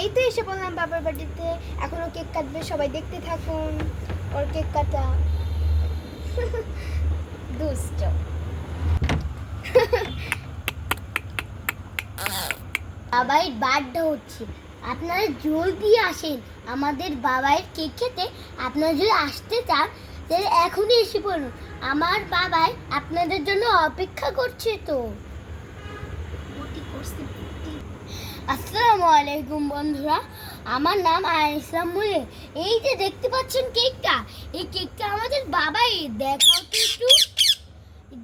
এই তো এসে বললাম বাবার বাড়িতে। এখনও কেক কাটবে, সবাই দেখতে থাকুন। ওর কেক কাটা। দুষ্ট। বাবাইয়ের বার্থডে হচ্ছে। আপনারা জলদি আসেন। আমাদের বাবাইয়ের কেক খেতে। আপনারা যদি আসতে চান, তাহলে এখনই এসে পড়ুন। আমার বাবাই আপনাদের জন্য অপেক্ষা করছে তো। আসসালামু আলাইকুম বন্ধুরা, আমার নাম আয় মুলে। এই যে দেখতে পাচ্ছেন কেকটা, এই কেকটা আমাদের বাবাই দেখাও তো একটু।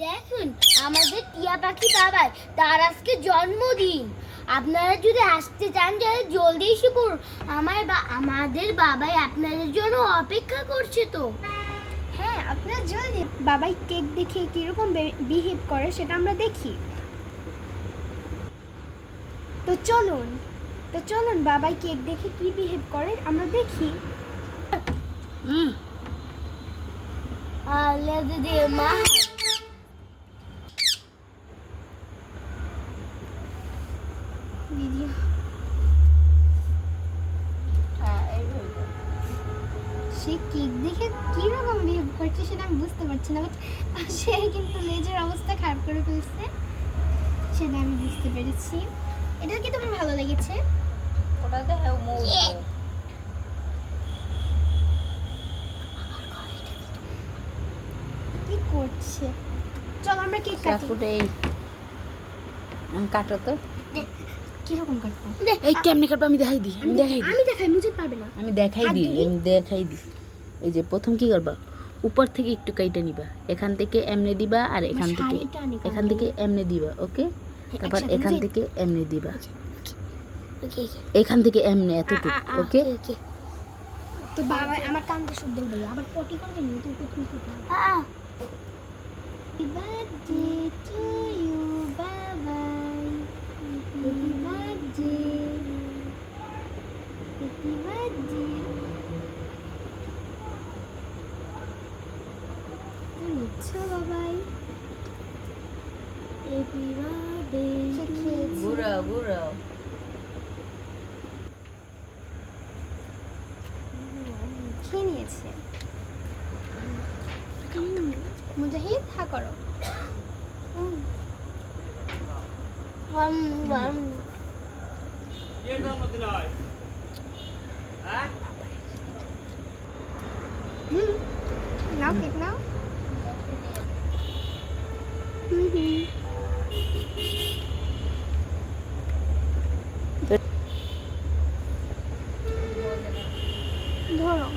দেখুন, আমাদের টিয়া পাখি বাবাই, তার আজকে জন্মদিন। আপনারা যদি আসতে চান তাহলে জলদি এসে পড়ুন আমার বা আমাদের বাবাই আপনাদের জন্য অপেক্ষা করছে তো। হ্যাঁ আপনারা জলদি বাবাই কেক দেখে কীরকম বিহেভ করে, সেটা আমরা দেখি। তো চলুন তো চলুন বাবাই কেক দেখে কি বিহেভ করে আমরা দেখি। দিদি সে কেক দেখে কীরকম বিহেভ করছে সেটা আমি বুঝতে পারছি না বাট সে কিন্তু লেজের অবস্থা খারাপ করে ফেলছে সেটা আমি বুঝতে পেরেছি। এটা কি তোমার ভালো লেগেছে? কি করছে? চল আমরা কেক কাটি। চাকুটা কাটো তো। কীরকম কাটবো? এই কেমনি কাটবো? আমি দেখাই দিই আমি দেখাই দিই। আমি দেখাই মুঝে পারবে না। আমি দেখাই দিই আমি দেখাই দিই। এই যে প্রথম কি করবা? উপর থেকে একটু কাইটা নিবা। এখান থেকে এমনি দিবা আর এখান থেকে এখান থেকে এমনি দিবা ওকে? তারপর এখান থেকে এমনি দিবা এখান থেকে এমনি এতটুকু আ, ওকে ওকে তো বাবা আমার কানটা শুদ্ধ বলে আবার পটি করবে না তুই কোথায় কোথায় আ Happy birthday to you, bye-bye. Happy birthday. Happy birthday. তুমি নিচ্ছো বাবাই Happy birthday. ঘুরাও ঘুরাও খেয়ে নিয়েছে। মুজাহিদ হা করো। হুম, হাম। হাম। হুম। নাও কেক নাও। ধরো।